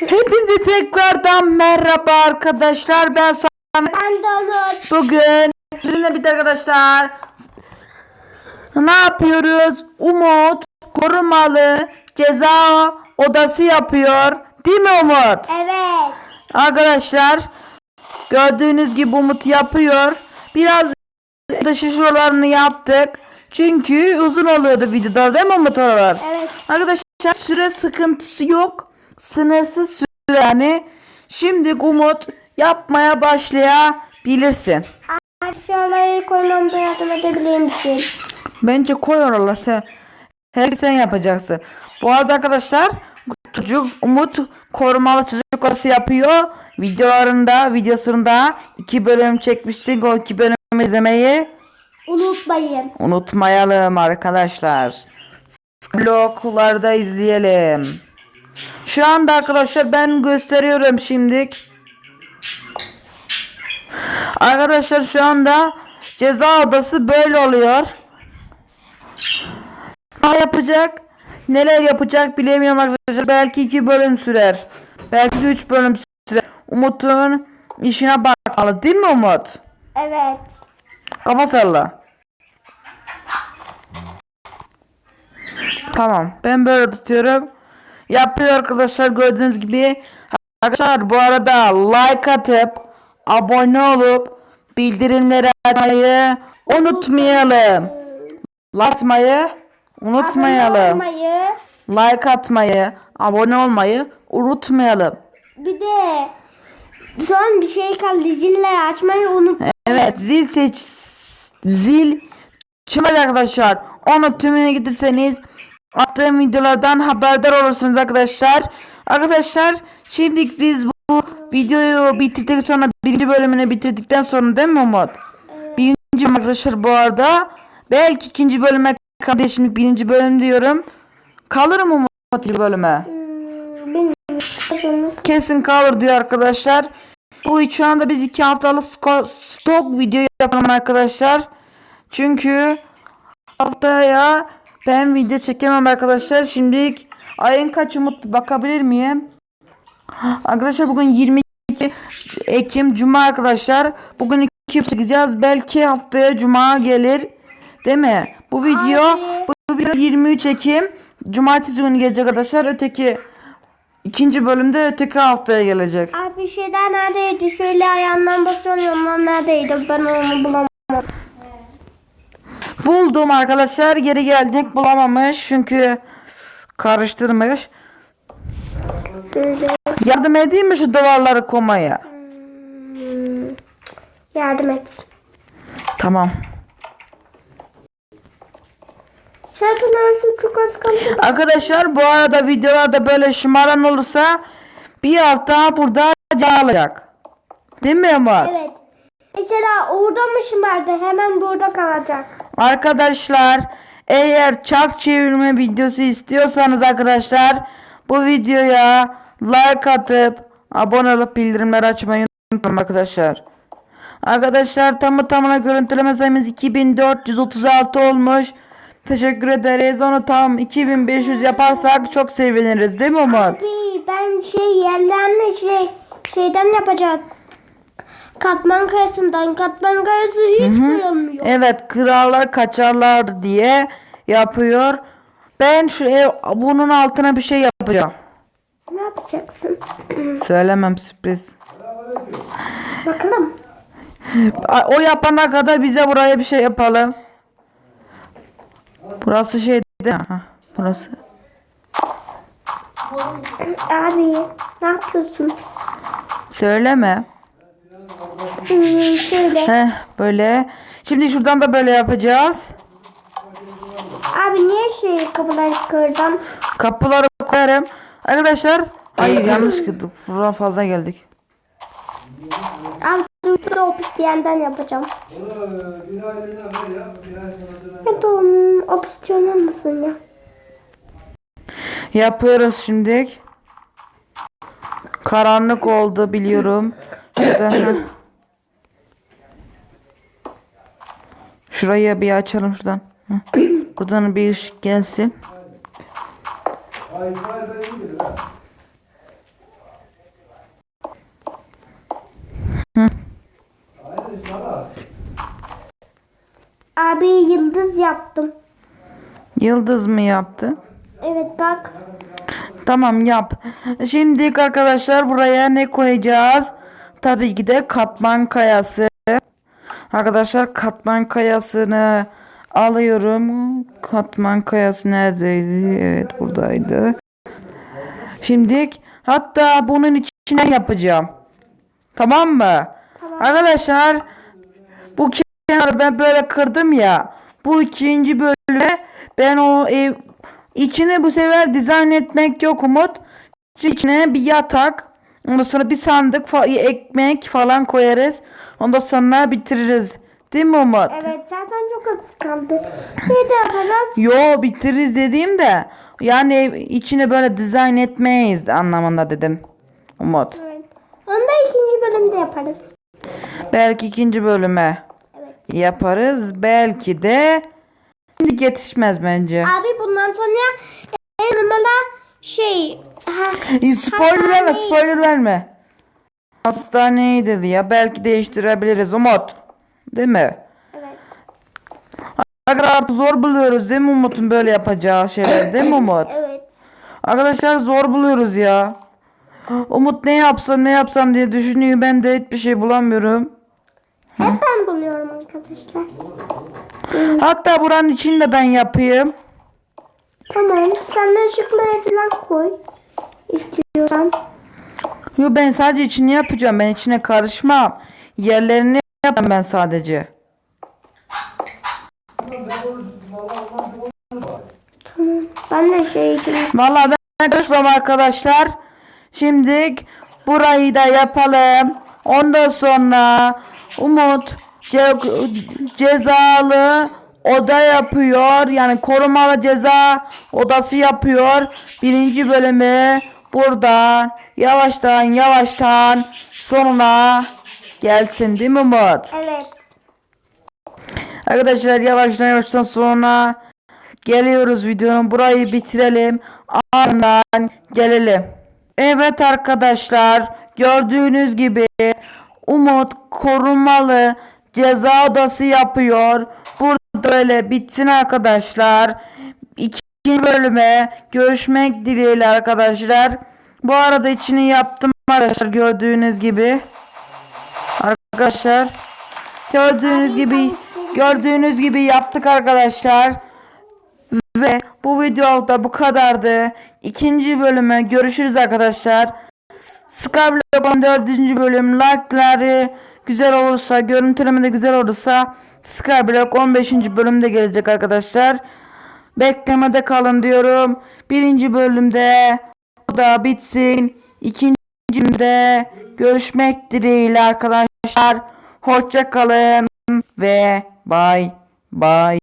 Hepinize tekrardan merhaba arkadaşlar. Ben sana Ben de Umut. bugün sizinle birlikte arkadaşlar ne yapıyoruz? Umut korumalı ceza odası yapıyor. Değil mi Umut? Evet. Arkadaşlar gördüğünüz gibi Umut yapıyor. Biraz dışı şuralarını yaptık. Çünkü uzun oluyordu videoda değil mi Umut oralar? Evet. Arkadaşlar süre sıkıntısı yok. Sınırsız süre yani. Şimdi Umut yapmaya başlayabilirsin. Olayı koymamda yardım edebilir misin? Bence koy oralara sen. Her sen yapacaksın. Bu arada arkadaşlar çocuk Umut korumalı çocuk odası yapıyor. Videolarında videosunda iki bölüm çekmiştik. O iki bölüm izlemeyi Unutmayın. unutmayalım arkadaşlar. Bloklarda izleyelim. Şu anda arkadaşlar ben gösteriyorum şimdi. Arkadaşlar şu anda ceza odası böyle oluyor. Ne yapacak? Neler yapacak bilemiyorum arkadaşlar. Belki iki bölüm sürer. Belki de üç bölüm sürer. Umut'un işine bakmalı değil mi Umut? Evet. Kafa salla. Tamam. Ben böyle tutuyorum. Yapıyor arkadaşlar gördüğünüz gibi. Arkadaşlar bu arada like atıp abone olup bildirimleri açmayı unutmayalım. Like atmayı unutmayalım. Like atmayı, abone olmayı unutmayalım. Bir de son bir şey kaldı. Zilleri açmayı unut. Evet zil seç zil çıkmadı arkadaşlar. Onu tümüne giderseniz attığım videolardan haberdar olursunuz arkadaşlar. Arkadaşlar şimdi biz bu videoyu bitirdikten sonra birinci bölümünü bitirdikten sonra değil mi Umut? Birinci bölüm arkadaşlar bu arada. Belki ikinci bölüme kaldı. Şimdi birinci bölüm diyorum. Kalır mı Umut ikinci bölüme? Hmm. Kesin kalır diyor arkadaşlar. Bu şu anda biz iki haftalık stok video yapalım arkadaşlar. Çünkü haftaya ben video çekemem arkadaşlar. Şimdi ayın kaç umut bakabilir miyim? Arkadaşlar bugün 22 Ekim Cuma arkadaşlar. Bugün iki çekeceğiz. Belki haftaya Cuma gelir. Değil mi? Bu video Abi. bu video 23 Ekim Cumartesi günü gelecek arkadaşlar. Öteki ikinci bölümde öteki haftaya gelecek. Abi şeyler neredeydi? Şöyle ayağından basıyorum. Onlar neredeydi? Ben onu bulamadım. Buldum arkadaşlar. Geri geldik bulamamış. Çünkü karıştırmış. Şöyle. Yardım edeyim mi şu duvarları komaya? Hmm, Yardım et. Tamam. Zaten arası çok az kaldı. Arkadaşlar bu arada videolarda böyle şımaran olursa bir hafta burada alacak. Değil mi Umut? Evet. Mesela orada mı şımardı? Hemen burada kalacak. Arkadaşlar eğer çark çevirme videosu istiyorsanız arkadaşlar bu videoya like atıp abone olup bildirimleri açmayı unutmayın arkadaşlar. Arkadaşlar tamı tamına görüntüleme sayımız 2436 olmuş. Teşekkür ederiz. Onu tam 2500 yaparsak çok seviniriz değil mi Umut? Abi ben şey yerlerini şey şeyden yapacak. Katman kayasından. Katman kayası hiç kırılmıyor. Evet krallar kaçarlar diye yapıyor. Ben şu ev, bunun altına bir şey yapacağım. Ne yapacaksın? Söylemem sürpriz. Bakalım. O yapana kadar bize buraya bir şey yapalım. Burası şey değil mi? Burası. Abi ne yapıyorsun? Söyleme. Hmm, şöyle. Heh, böyle. Şimdi şuradan da böyle yapacağız. Abi niye şey kapıları kırdın? Kapıları koyarım. Arkadaşlar. Hayır yanlış kırdık. Buradan fazla geldik. Abi duydu o diyenden yapacağım. Hadi onun opsiyonu mısın ya? Yapıyoruz şimdi. Karanlık oldu biliyorum. Şuradan Şuraya bir açalım şuradan. Buradan bir ışık gelsin. Abi yıldız yaptım. Yıldız mı yaptı? Evet bak. Tamam yap. Şimdi arkadaşlar buraya ne koyacağız? Tabii ki de katman kayası. Arkadaşlar katman kayasını alıyorum. Katman kayası neredeydi? Evet buradaydı. Şimdi hatta bunun içine yapacağım. Tamam mı? Arkadaşlar bu kenarı ben böyle kırdım ya. Bu ikinci bölüme ben o ev içini bu sefer dizayn etmek yok Umut. İçine bir yatak. Ondan sonra bir sandık fa- ekmek falan koyarız. Ondan sonra bitiririz. Değil mi Umut? Evet zaten çok az kaldı. Bir de yaparız. Yo bitiririz dediğim de yani içine böyle dizayn etmeyiz anlamında dedim. Umut. Evet. Onu da ikinci bölümde yaparız. Belki ikinci bölüme Evet. yaparız. Belki de şimdi yetişmez bence. Abi bundan sonra en numara şey ha, Spoiler verme, spoiler verme. Hastaneyi dedi ya. Belki değiştirebiliriz Umut. Değil mi? evet. Arkadaşlar zor buluyoruz değil mi Umut'un böyle yapacağı şeyler değil mi Umut? Evet. Arkadaşlar zor buluyoruz ya. Umut ne yapsam ne yapsam diye düşünüyor. Ben de hiçbir şey bulamıyorum. Hep ben buluyorum arkadaşlar. Hatta buranın içini de ben yapayım. Tamam. Sen de ışıkları falan koy. İstiyorsan. Yo ben sadece içini yapacağım. Ben içine karışmam. Yerlerini yapacağım ben sadece. Ben de şey için. Vallahi ben karışmam arkadaşlar. Şimdi burayı da yapalım. Ondan sonra Umut ce- cezalı oda yapıyor. Yani korumalı ceza odası yapıyor. Birinci bölümü buradan yavaştan yavaştan sonuna gelsin değil mi Umut? Evet. Arkadaşlar yavaştan yavaştan sonra geliyoruz videonun burayı bitirelim ardından gelelim. Evet arkadaşlar gördüğünüz gibi Umut korumalı ceza odası yapıyor. Burada öyle bitsin arkadaşlar. İkinci bölüme görüşmek dileğiyle arkadaşlar. Bu arada içini yaptım arkadaşlar gördüğünüz gibi. Arkadaşlar gördüğünüz gibi gördüğünüz gibi yaptık arkadaşlar. Ve bu videoda bu kadardı. İkinci bölüme görüşürüz arkadaşlar. Skyblock'un dördüncü bölüm like'ları güzel olursa, görüntüleme de güzel olursa Skyblock 15. bölümde gelecek arkadaşlar. Beklemede kalın diyorum. Birinci bölümde bu da bitsin. İkinci bölümde görüşmek dileğiyle arkadaşlar. Hoşça kalın ve bay bay.